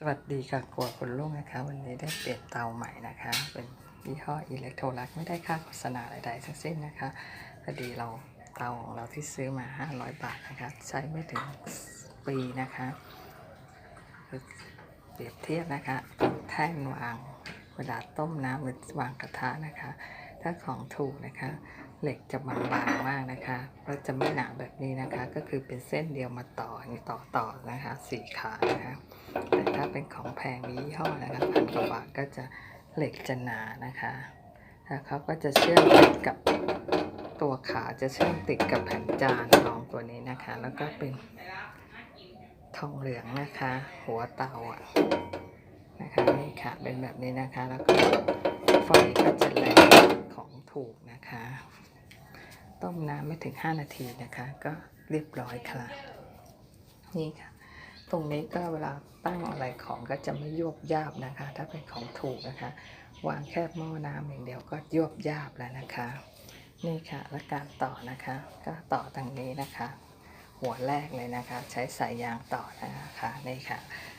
สวัสดีค่ะครัวคุณลุงนะคะ วันนี้ได้เปลี่ยนเตาใหม่นะคะ เป็นยี่ห้ออิเล็กโทรลักไม่ได้ค่าโฆษณาใดๆทั้งสิ้นนะคะพอดีเราเตาของเราที่ซื้อมา 500 บาทนะคะ ใช้ไม่ถึงปีนะคะเปรียบเทียบนะคะแท่นวางเวลาต้มน้ำหรือวางกระทะนะคะ ถ้าของถูกนะคะ เหล็กจะบางๆมากนะคะแล้วจะไม่หนาแบบนี้นะคะ ก็คือเป็นเส้นเดียวมาต่ออย่างนี้ต่อต่อๆนะคะสี่ขานะคะแต่ถ้าเป็นของแพงมียี่ห้อนะคะพันกว่าบาทก็จะเหล็กจะหนานะคะแล้วเขาก็จะเชื่อมติดกับตัวขาจะเชื่อมติดกับแผ่นจานรองตัวนี้นะคะ แล้วก็เป็นทองเหลืองนะคะ หัวเตาอะนะคะนี่ค่ะเป็นแบบนี้นะคะ แล้วก็ไฟก็จะแรง ถูกนะคะ ต้มน้ำไม่ถึง 5 นาทีนะคะ ก็เรียบร้อยค่ะ นี่ค่ะ ตรงนี้ก็เวลาตั้งอะไรของก็จะไม่ยวบยาบนะคะ ถ้าเป็นของถูกนะคะ วางแค่หม้อน้ำอย่างเดียวก็ยวบยาบแล้วนะคะ นี่ค่ะ และการต่อนะคะ ก็ต่อทางนี้นะคะ หัวแรกเลยนะคะ ใช้สายยางต่อนะคะนี่ค่ะ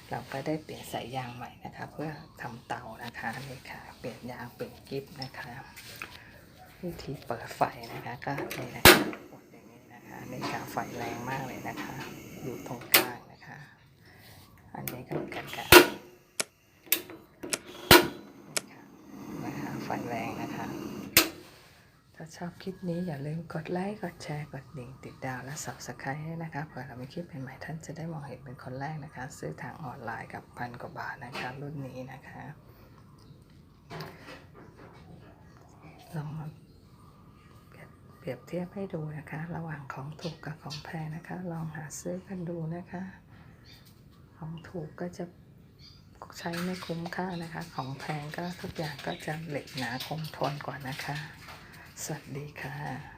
เราก็ได้เปลี่ยนสายยางใหม่นะคะ เพื่อทำเตานะคะนี่ค่ะ เปลี่ยนยางเปลี่ยนกิ๊บนะคะ วิธีเปิดไฟนะคะก็นี่นะคะกดอย่างนี้นะคะในี่ค่ะไฟแรงมากเลยนะคะ อยู่ตรงกลางนะคะ อันนี้ก็เหมือนกันค่ะนะนะคะไฟแรงนะคะ ถ้าชอบคลิปนี้อย่าลืมกดไลค์กดแชร์กดดิ่งติดดาวและ subscribe ให้นะคะเผื่อเรามีคลิปใหม่ๆท่านจะได้มองเห็นเป็นคนแรกนะคะ ซื้อทางออนไลน์กับพันกว่าบาทนะคะ รุ่นนี้นะคะลองมา ปรียบเทียบให้ดูนะคะ ระหว่างของถูกกับของแพงนะคะ ลองหาซื้อกันดูนะคะ ของถูกก็จะใช้ไม่คุ้มค่านะคะ ของแพงก็ทุกอย่างก็จะเหล็กหนาคงทนกว่านะคะ สวัสดีค่ะ